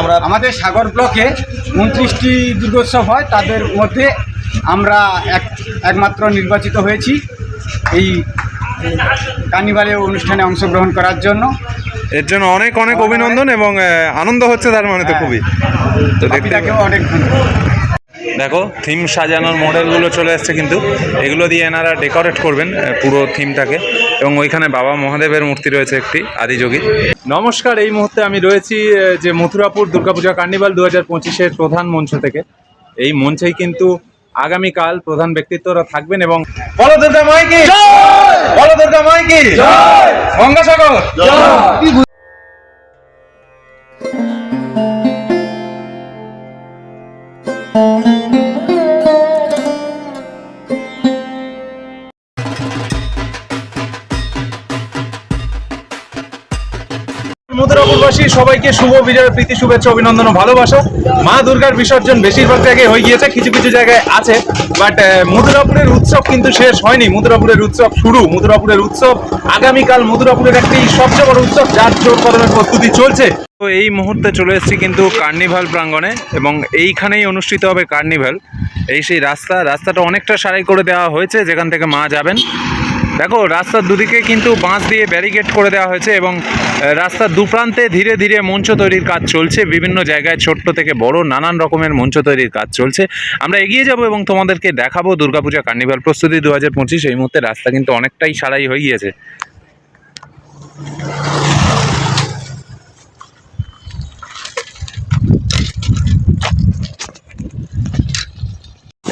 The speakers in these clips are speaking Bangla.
আমরা আমাদের সাগর ব্লকে উনত্রিশটি দুর্গোৎসব হয়। তাদের মধ্যে আমরা এক একমাত্র নির্বাচিত হয়েছি এই কার্নিভালের অনুষ্ঠানে অংশগ্রহণ করার জন্য। এর জন্য অনেক অনেক অভিনন্দন এবং আনন্দ হচ্ছে তার মানে তো খুবই। তো দেখতে অনেক দেখো থিম সাজানোর মডেলগুলো চলে এসছে কিন্তু। এগুলো দিয়ে এনারা ডেকোরেট করবেন পুরো থিমটাকে। এবং ওইখানে বাবা মহাদেবের মূর্তি রয়েছে একটি আদিযোগী নমস্কার এই মুহূর্তে আমি রয়েছি যে মথুরাপুর দুর্গাপূজা কার্নিভাল দু হাজার পঁচিশের প্রধান মঞ্চ থেকে। এই মঞ্চেই কিন্তু আগামীকাল প্রধান ব্যক্তিত্বরা থাকবেন এবং বলো দুর্গা মাইকি! বলো দুর্গা মাইকি! গঙ্গাসাগর! সবাইকে শুভ বিজয়ের প্রীতি, শুভেচ্ছা, অভিনন্দন ও ভালোবাসা। মা দুর্গার বিসর্জন বেশিরভাগ জায়গায় হয়ে গিয়েছে, কিছু কিছু জায়গায় আছে বাট মথুরাপুরের উৎসব কিন্তু শেষ হয়নি। মথুরাপুরের উৎসব শুরু। মথুরাপুরের উৎসব আগামীকাল মথুরাপুরের একটি সবচেয়ে বড় উৎসব, যার জোর কদমের প্রস্তুতি চলছে। তো এই মুহূর্তে চলে এসেছি কিন্তু কার্নিভাল প্রাঙ্গণে, এবং এইখানেই অনুষ্ঠিত হবে কার্নিভাল। এই সেই রাস্তা, রাস্তাটা অনেকটা সারাই করে দেওয়া হয়েছে, যেখান থেকে মা যাবেন। দেখো, রাস্তার দুদিকে কিন্তু বাঁশ দিয়ে ব্যারিকেড করে দেওয়া হয়েছে এবং রাস্তার দুপ্রান্তে ধীরে ধীরে মঞ্চ তৈরির কাজ চলছে। বিভিন্ন জায়গায় ছোট্ট থেকে বড় নানান রকমের মঞ্চ তৈরির কাজ চলছে। আমরা এগিয়ে যাব এবং তোমাদেরকে দেখাবো দুর্গাপূজা কার্নিভাল প্রস্তুতি দু হাজার পঁচিশ। এই মুহূর্তে রাস্তা কিন্তু অনেকটাই সারাই হয়ে গিয়েছে।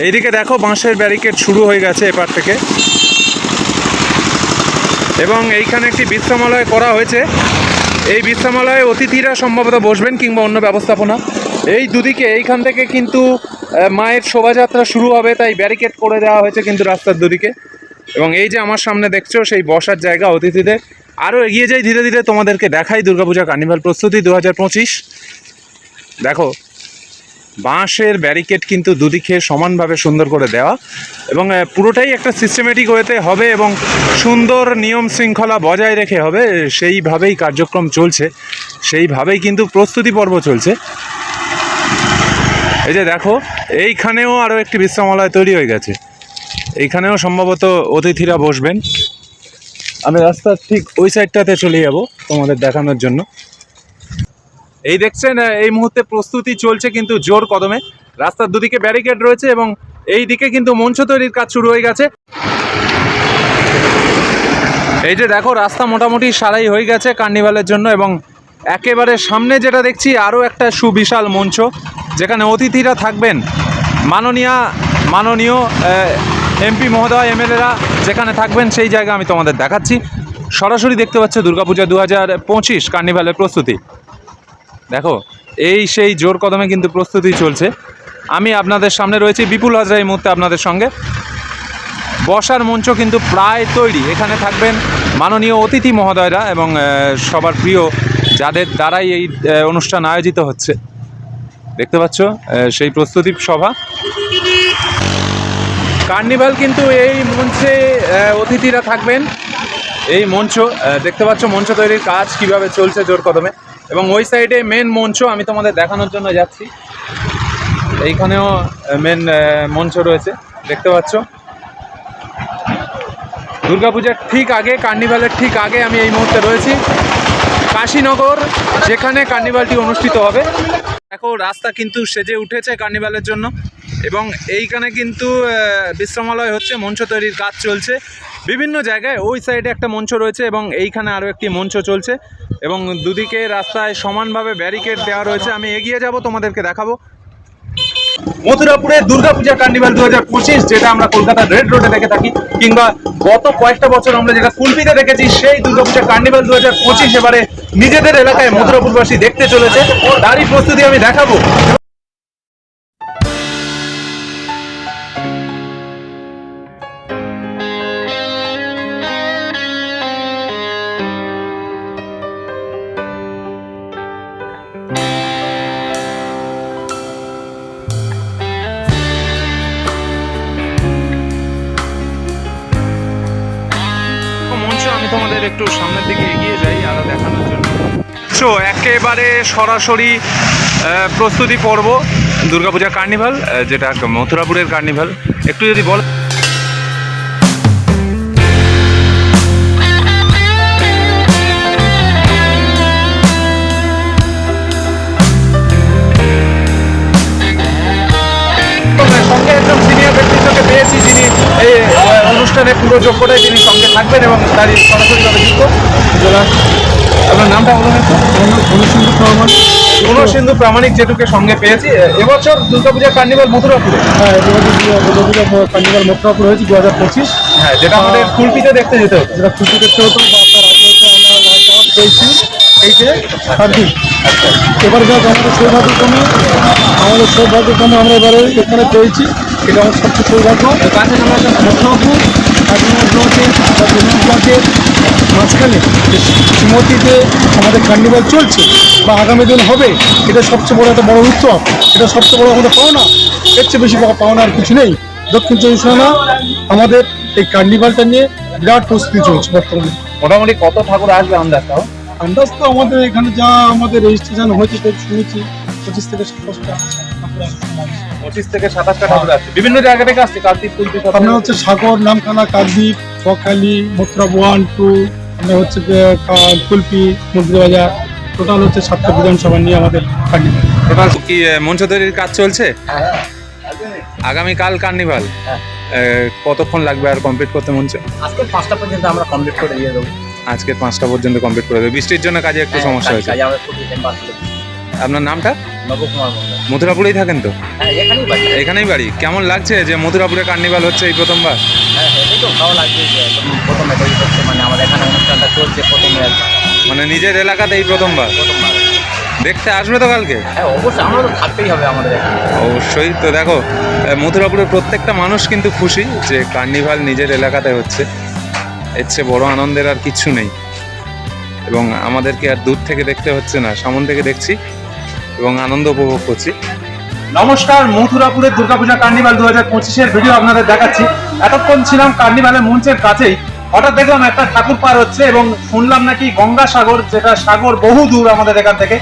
এইদিকে দেখো, বাঁশের ব্যারিকেড শুরু হয়ে গেছে এপার থেকে। এবং এইখানে একটি বিশ্রামালয় করা হয়েছে। এই বিশ্রামালয়ে অতিথিরা সম্ভবত বসবেন কিংবা অন্য ব্যবস্থাপনা। এই দুদিকে এইখান থেকে কিন্তু মায়ের শোভাযাত্রা শুরু হবে, তাই ব্যারিকেড করে দেওয়া হয়েছে কিন্তু রাস্তার দুদিকে। এবং এই যে আমার সামনে দেখছ, সেই বসার জায়গা অতিথিদের। আরও এগিয়ে যাই, ধীরে ধীরে তোমাদেরকে দেখাই দুর্গাপূজা কার্নিভাল প্রস্তুতি দু হাজার পঁচিশ। দেখো বাঁশের ব্যারিকেড কিন্তু দুদিকে সমানভাবে সুন্দর করে দেওয়া এবং পুরোটাই একটা সিস্টেমেটিক ওয়েতে হবে এবং সুন্দর নিয়ম শৃঙ্খলা বজায় রেখে হবে। সেইভাবেই কার্যক্রম চলছে। সেইভাবেই কিন্তু প্রস্তুতি পর্ব চলছে। এই যে দেখো, এইখানেও আরও একটি বিশ্রামালয় তৈরি হয়ে গেছে। এইখানেও সম্ভবত অতিথিরা বসবেন। আমি রাস্তার ঠিক ওই সাইডটাতে চলে যাব তোমাদের দেখানোর জন্য। এই দেখছেন এই মুহূর্তে প্রস্তুতি চলছে কিন্তু জোর কদমে। রাস্তার দুদিকে ব্যারিকেড রয়েছে এবং এই দিকে কিন্তু মঞ্চ তৈরির কাজ শুরু হয়ে গেছে। এই যে দেখো, রাস্তা মোটামুটি সারাই হয়ে গেছে কার্নিভালের জন্য এবং একেবারে সামনে যেটা দেখছি, আরও একটা সুবিশাল মঞ্চ, যেখানে অতিথিরা থাকবেন। মাননীয়া, মাননীয় এমপি মহোদয়, এমএলএরা যেখানে থাকবেন, সেই জায়গা আমি তোমাদের দেখাচ্ছি। সরাসরি দেখতে পাচ্ছ দুর্গাপূজা দু হাজার পঁচিশ কার্নিভালের প্রস্তুতি। দেখো, এই সেই জোর কদমে কিন্তু প্রস্তুতি চলছে। আমি আপনাদের সামনে রয়েছি বিপুল হাজরা এই মুহূর্তে আপনাদের সঙ্গে। বসার মঞ্চ কিন্তু প্রায় তৈরি। এখানে থাকবেন মাননীয় অতিথি মহোদয়রা এবং সবার প্রিয় যাদের দ্বারাই এই অনুষ্ঠান আয়োজিত হচ্ছে। দেখতে পাচ্ছ সেই প্রস্তুতি সভা। কার্নিভাল কিন্তু এই মঞ্চে অতিথিরা থাকবেন। এই মঞ্চ দেখতে পাচ্ছ মঞ্চ তৈরির কাজ কীভাবে চলছে জোর কদমে। এবং ওই সাইডে মেন মঞ্চ আমি তোমাদের দেখানোর জন্য যাচ্ছি। এইখানেও মেন মঞ্চ রয়েছে, দেখতে পাচ্ছ। দুর্গাপূজার ঠিক আগে কার্নিভালের ঠিক আগে আমি এই মুহূর্তে রয়েছি। কাশীনগর, যেখানে কার্নিভালটি অনুষ্ঠিত হবে। দেখো, রাস্তা কিন্তু সেজে উঠেছে কার্নিভালের জন্য। এবং এইখানে কিন্তু বিশ্রামালয় হচ্ছে, মঞ্চ তৈরির কাজ চলছে। বিভিন্ন জায়গায় ওই সাইডে একটা মঞ্চ রয়েছে এবং এইখানে আরও একটি মঞ্চ চলছে এবং দুদিকে রাস্তায় সমানভাবে ব্যারিকেড দেওয়া রয়েছে। আমি এগিয়ে যাব, তোমাদেরকে দেখাবো। মথুরাপুরের দুর্গাপূজা কার্নিভাল দু হাজার পঁচিশ, যেটা আমরা কলকাতার রেড রোডে দেখে থাকি, কিংবা গত কয়েকটা বছর আমরা যেটা কুলপিতে দেখেছি, সেই দুর্গাপূজা কার্নিভাল দু হাজার পঁচিশ এবারে নিজেদের এলাকায় মথুরাপুরবাসী দেখতে চলেছে। তারই প্রস্তুতি আমি দেখাবো। একটু সামনের দিকে এগিয়ে যাই আরও দেখানোর জন্য। সো, একেবারে সরাসরি প্রস্তুতি পর্ব দুর্গাপূজা কার্নিভাল যেটা মথুরাপুরের কার্নিভাল। একটু যদি বল অনুষ্ঠানে পুরো যোগ্যটায় তিনি সঙ্গে থাকবেন এবং তারই সরাসরিভাবে যুক্ত। আপনার নামটা অনুসিন্ধু প্রমাণ গুণসিন্ধু প্রামাণিক। যেটুকে সঙ্গে পেয়েছি। এবছর দুর্গাপূজা কার্নিভাল মথুরাপুরে। হ্যাঁ দুর্গাপূজা কার্নিভাল মথুরাপুর হয়েছে দু হাজার পঁচিশ। হ্যাঁ যেটা আমাদের কুলপিতে দেখতে যেতে হতো। যেটা খুশি দেখতে হতো বা তার আগে আমরা পেয়েছি। এই যে সার্ভিস এবার যাক আমাদের সৌভাগ্যক্রমে আমাদের সৌভাগ্যক্রমে আমরা এবারে এখানে পেয়েছি। এটা আমার সবচেয়ে সৌভাগ্য। মথুরাপুর। ব্লকের বা ব্লকের মাঝখানে শ্রীমতীতে আমাদের কার্নিভাল চলছে বা আগামী দিন হবে এটা সবচেয়ে বড় একটা বড় উৎসব। এটা সবচেয়ে বড় আমাদের পাওনা। এর চেয়ে বেশি পাওনা আর কিছু নেই। দক্ষিণ চব্বিশ পরগনা আমাদের এই কার্নিভালটা নিয়ে বিরাট প্রস্তুতি চলছে বর্তমানে। মোটামুটি কত ঠাকুর আসবে আন্দাজ তাও? আন্দাজ তো আমাদের এখানে যা আমাদের রেজিস্ট্রেশন হয়েছে শুনেছি পঁচিশ থেকে সাতাশটা পঁচিশ থেকে সাতাশটা ঠাকুর আসছে বিভিন্ন জায়গা থেকে আসছে কার্তিক সব। আপনার হচ্ছে সাগর নামখানা কাকদ্বীপ বকখালি মথুরা ওয়ান টু আপনার হচ্ছে কুলপি মন্দিরবাজার টোটাল হচ্ছে সাতটা বিধানসভা নিয়ে আমাদের কার্নিভাল টোটাল কি মঞ্চ তৈরির কাজ চলছে? আগামীকাল কার্নিভাল কতক্ষণ লাগবে আর কমপ্লিট করতে মঞ্চ? আজকে পাঁচটা পর্যন্ত আমরা কমপ্লিট করে দিয়ে দেবো। আজকে পাঁচটা পর্যন্ত কমপ্লিট করে দেবে। বৃষ্টির জন্য কাজে একটু সমস্যা হয়েছে। আপনার নামটা? নবকুমার মন্ডল মথুরাপুরেই থাকেন তো? হ্যাঁ এখানেই বাড়ি। কেমন লাগছে যে মথুরাপুরে কার্নিভাল হচ্ছে এই প্রথমবার? হ্যাঁ হ্যাঁ মানে মানে নিজের এলাকাতে এই প্রথমবার? দেখতে আসবে তো কালকে? অবশ্যই আমরা তো থাকতেই হবে আমাদের অবশ্যই তো দেখো মথুরাপুরের প্রত্যেকটা মানুষ কিন্তু খুশি যে কার্নিভাল নিজের এলাকাতে হচ্ছে। এর চেয়ে বড় আনন্দের আর কিচ্ছু নেই। এবং আমাদেরকে আর দূর থেকে দেখতে হচ্ছে না। সামন থেকে দেখছি এবং আনন্দ উপভোগ করছি। নমস্কার মথুরাপুরের দুর্গাপূজা কার্নিভাল দু হাজার পঁচিশের ভিডিও আপনাদের দেখাচ্ছি। এতক্ষণ ছিলাম কার্নিভালের মঞ্চের কাছেই। হঠাৎ দেখলাম একটা ঠাকুর পার হচ্ছে এবং শুনলাম নাকি গঙ্গা সাগর যেটা সাগর বহু দূর আমাদের এখান থেকে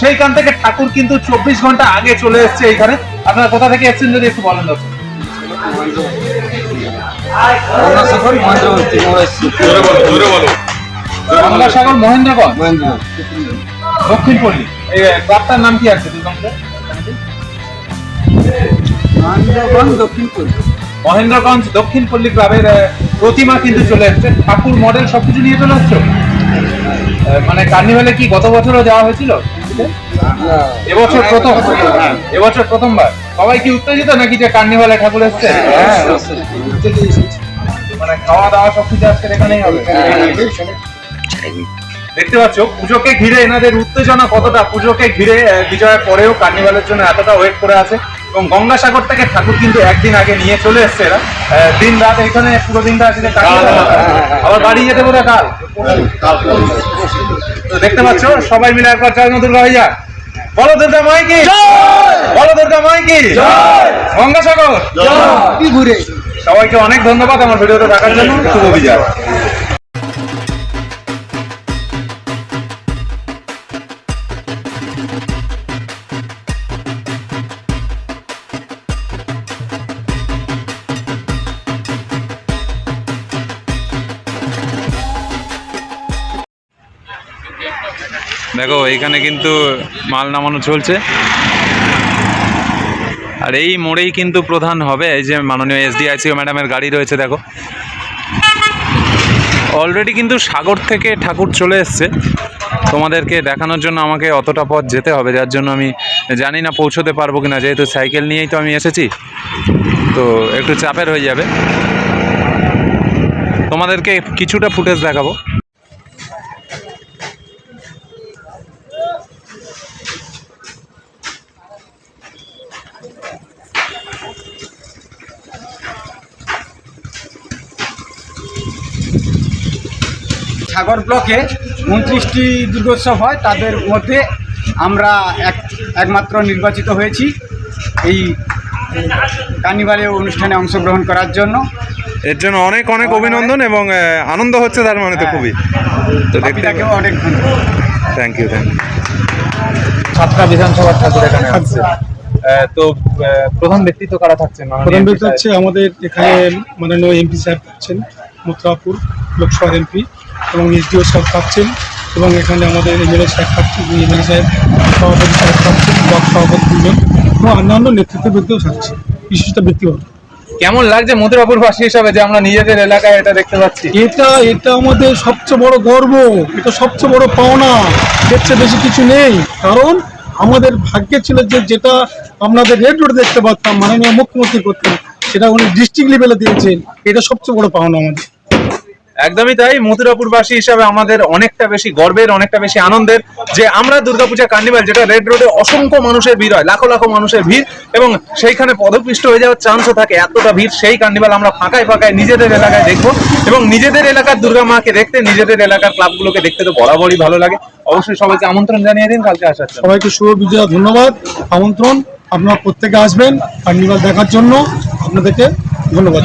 সেইখান থেকে ঠাকুর কিন্তু চব্বিশ ঘণ্টা আগে চলে এসছে এইখানে। আপনারা কোথা থেকে এসেছেন যদি একটু বলেন দর্শক। গঙ্গাসাগর মহেন্দ্রগঞ্জ। দক্ষিণ পল্লী। এই ক্লাবটার নাম কি আছে মহেন্দ্রগঞ্জ দক্ষিণ পল্লী ক্লাবের প্রতিমা কিন্তু চলে এসছে। ঠাকুর মডেল সবকিছু নিয়ে চলে আসছো? মানে কার্নিভালে কি গত বছরও যাওয়া হয়েছিল? এবছর প্রথম? এবছর প্রথমবার? সবাই কি উত্তেজিত নাকি যে কার্নিভালে ঠাকুর এসছে? মানে খাওয়া দাওয়া সবকিছু আজকে এখানেই হবে। দেখতে পাচ্ছ পুজোকে ঘিরে এনাদের উত্তেজনা কতটা? পুজোকে ঘিরে বিজয়ের পরেও কার্নিভালের জন্য এতটা ওয়েট করে আছে। এবং গঙ্গাসাগর থেকে ঠাকুর কিন্তু একদিন আগে নিয়ে চলে এসছে এরা। দিন রাত এখানে পুরো দিনটা আছে যে কাটিয়ে দেওয়া। হবে। আবার বাড়ি যেতে বোধ কাল? তো দেখতে পাচ্ছ সবাই মিলে একবার জয় মা দুর্গা হয়ে যাক বলো দুর্গা মাই কি? বলো দুর্গা মাই কি? গঙ্গাসাগর? ঘুরে সবাইকে অনেক ধন্যবাদ আমার ভিডিওতে দেখার জন্য। শুভ বিজয়। দেখো, এখানে কিন্তু মাল নামানো চলছে। আর এই মোড়েই কিন্তু প্রধান হবে এই যে মাননীয় এসডিআইসিও ম্যাডামের গাড়ি রয়েছে, দেখো। অলরেডি কিন্তু সাগর থেকে ঠাকুর চলে এসছে। তোমাদেরকে দেখানোর জন্য আমাকে অতটা পথ যেতে হবে, যার জন্য আমি জানি না পৌঁছতে পারব কিনা, যেহেতু সাইকেল নিয়েই তো আমি এসেছি, তো একটু চাপের হয়ে যাবে। তোমাদেরকে কিছুটা ফুটেজ দেখাবো। সাগর ব্লকে উনত্রিশটি দুর্গোৎসব হয় তাদের মধ্যে আমরা এক একমাত্র নির্বাচিত হয়েছি এই কার্নিভালে অনুষ্ঠানে অংশগ্রহণ করার জন্য। এর জন্য অনেক অনেক অভিনন্দন এবং আনন্দ হচ্ছে তার মানে তো খুবই। তো দেখতে অনেক ধন্যবাদ। থ্যাংক ইউ থ্যাংক ইউ সাতটা বিধানসভার ঠাকুর এখানে আসছে তো প্রধান ব্যক্তিত্ব কারা থাকছেন? প্রধান ব্যক্তি হচ্ছে আমাদের এখানে মাননীয় এমপি সাহেব থাকছেন মথুরাপুর লোকসভার এমপি। এবং এসডিও সাহেব থাকছেন এবং এখানে আমাদের এমএলএ সাহেব থাকছেন এমএলএ সাহেব সভাপতি সাহেব থাকছেন ব্লক সভাপতি দুজন এবং অন্যান্য নেতৃত্ববৃন্দও থাকছে বিশিষ্ট ব্যক্তিবর্গ কেমন লাগছে মথুরাপুর বাসী হিসাবে যে আমরা নিজেদের এলাকায় এটা দেখতে পাচ্ছি? এটা এটা আমাদের সবচেয়ে বড় গর্ব এটা সবচেয়ে বড় পাওনা এর চেয়ে বেশি কিছু নেই কারণ আমাদের ভাগ্যে ছিল যে যেটা আপনাদের রেড রোড দেখতে পারতাম মাননীয় মুখ্যমন্ত্রী করতেন সেটা উনি ডিস্ট্রিক্ট লেভেলে দিয়েছেন এটা সবচেয়ে বড় পাওনা আমাদের। একদমই তাই। মথুরাপুরবাসী হিসাবে আমাদের অনেকটা বেশি গর্বের, অনেকটা বেশি আনন্দের যে আমরা দুর্গাপূজা কার্নিভাল যেটা রেড রোডে অসংখ্য মানুষের ভিড় হয়, লাখো লাখো মানুষের ভিড়, এবং সেইখানে পদপিষ্ট হয়ে যাওয়ার চান্সও থাকে, এতটা ভিড়, সেই কার্নিভাল আমরা ফাঁকায় ফাঁকায় নিজেদের এলাকায় দেখব। এবং নিজেদের এলাকার দুর্গা মাকে দেখতে, নিজেদের এলাকার ক্লাবগুলোকে দেখতে তো বরাবরই ভালো লাগে। অবশ্যই সবাইকে আমন্ত্রণ জানিয়ে দিন, কালকে আসার সবাইকে শুভ বিজয়া, ধন্যবাদ। আমন্ত্রণ, আপনারা প্রত্যেকে আসবেন কার্নিভাল দেখার জন্য। আপনাদেরকে ধন্যবাদ।